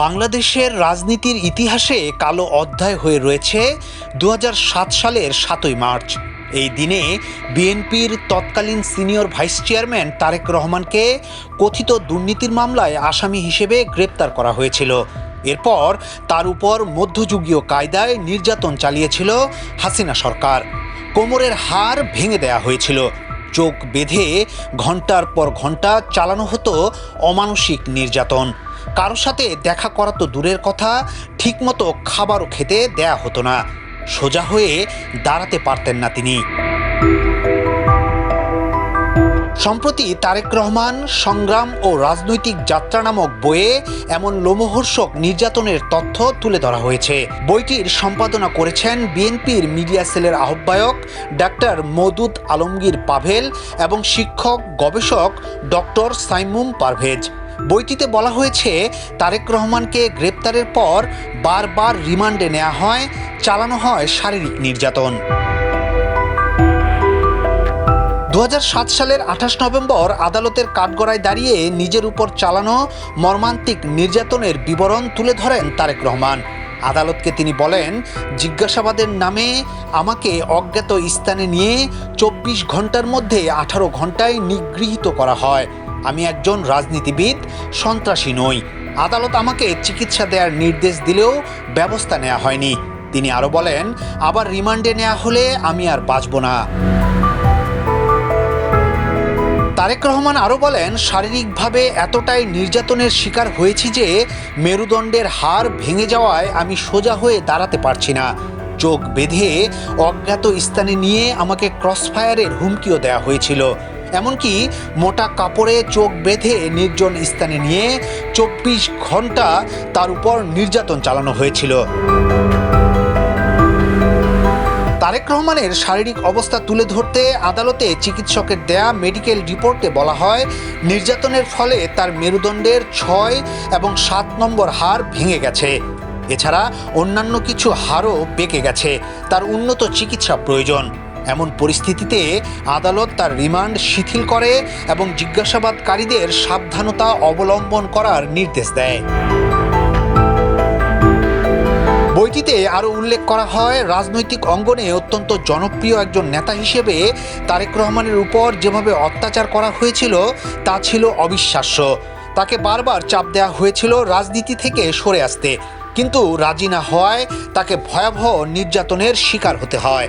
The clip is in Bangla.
বাংলাদেশের রাজনীতির ইতিহাসে কালো অধ্যায় হয়ে রয়েছে দু হাজার সাত সালের সাতই মার্চ। এই দিনে বিএনপির তৎকালীন সিনিয়র ভাইস চেয়ারম্যান তারেক রহমানকে কথিত দুর্নীতির মামলায় আসামি হিসেবে গ্রেপ্তার করা হয়েছিল। এরপর তার উপর মধ্যযুগীয় কায়দায় নির্যাতন চালিয়েছিল হাসিনা সরকার। কোমরের হার ভেঙে দেয়া হয়েছিল। চোখ বেঁধে ঘণ্টার পর ঘণ্টা চালানো হতো অমানসিক নির্যাতন। কারোর সাথে দেখা করা তো দূরের কথা, ঠিকমতো খাবারও খেতে দেয়া হতো না। সোজা হয়ে দাঁড়াতে পারতেন না তিনি। সম্প্রতি তারেক রহমান সংগ্রাম ও রাজনৈতিক যাত্রা নামক বইয়ে এমন লোমহর্ষক নির্যাতনের তথ্য তুলে ধরা হয়েছে। বইটির সম্পাদনা করেছেন বিএনপির মিডিয়া সেলের আহ্বায়ক ডাক্তার মদুদ আলমগীর পাভেল এবং শিক্ষক, গবেষক ডক্টর সাইমুম পারভেজ। বইটিতে বলা হয়েছে, তারেক রহমানকে গ্রেপ্তারের পর বারবার রিমান্ডে নেওয়া হয়, চালানো হয় শারীরিক নির্যাতন। দু হাজার সাত সালের আঠাশ নভেম্বর আদালতের কাঠগড়ায় দাঁড়িয়ে নিজের উপর চালানো মর্মান্তিক নির্যাতনের বিবরণ তুলে ধরেন তারেক রহমান। আদালতকে তিনি বলেন, জিজ্ঞাসাবাদের নামে আমাকে অজ্ঞাত স্থানে নিয়ে চব্বিশ ঘণ্টার মধ্যে আঠারো ঘন্টায় নিগৃহীত করা হয়। আমি একজন রাজনীতিবিদ, সন্ত্রাসী নই। আদালত আমাকে চিকিৎসা দেওয়ার নির্দেশ দিলেও ব্যবস্থা নেওয়া হয়নি। তিনি আরও বলেন, আবার রিমান্ডে নেওয়া হলে আমি আর বাঁচব না। তারেক রহমান আরও বলেন, শারীরিকভাবে এতটাই নির্যাতনের শিকার হয়েছি যে মেরুদণ্ডের হাড় ভেঙে যাওয়ায় আমি সোজা হয়ে দাঁড়াতে পারছি না। চোখ বেঁধে অজ্ঞাত স্থানে নিয়ে আমাকে ক্রসফায়ারের হুমকিও দেওয়া হয়েছিল। এমনকি মোটা কাপড়ে চোখ বেঁধে নির্জন স্থানে নিয়ে চব্বিশ ঘণ্টা তার উপর নির্যাতন চালানো হয়েছিল। তারেক রহমানের শারীরিক অবস্থা তুলে ধরতে আদালতে চিকিৎসকের দেয়া মেডিকেল রিপোর্টে বলা হয়, নির্যাতনের ফলে তার মেরুদণ্ডের ছয় এবং সাত নম্বর হাড় ভেঙে গেছে। এছাড়া অন্যান্য কিছু হাড়ও বেঁকে গেছে। তার উন্নত চিকিৎসা প্রয়োজন। এমন পরিস্থিতিতে আদালত তার রিমান্ড শিথিল করে এবং জিজ্ঞাসাবাদকারীদের সাবধানতা অবলম্বন করার নির্দেশ দেয়। বইটিতে আরও উল্লেখ করা হয়, রাজনৈতিক অঙ্গনে অত্যন্ত জনপ্রিয় একজন নেতা হিসেবে তারেক রহমানের উপর যেভাবে অত্যাচার করা হয়েছিল, তা ছিল অবিশ্বাস্য। তাকে বারবার চাপ দেওয়া হয়েছিল রাজনীতি থেকে সরে আসতে। কিন্তু রাজি না হওয়ায় তাকে ভয়াবহ নির্যাতনের শিকার হতে হয়।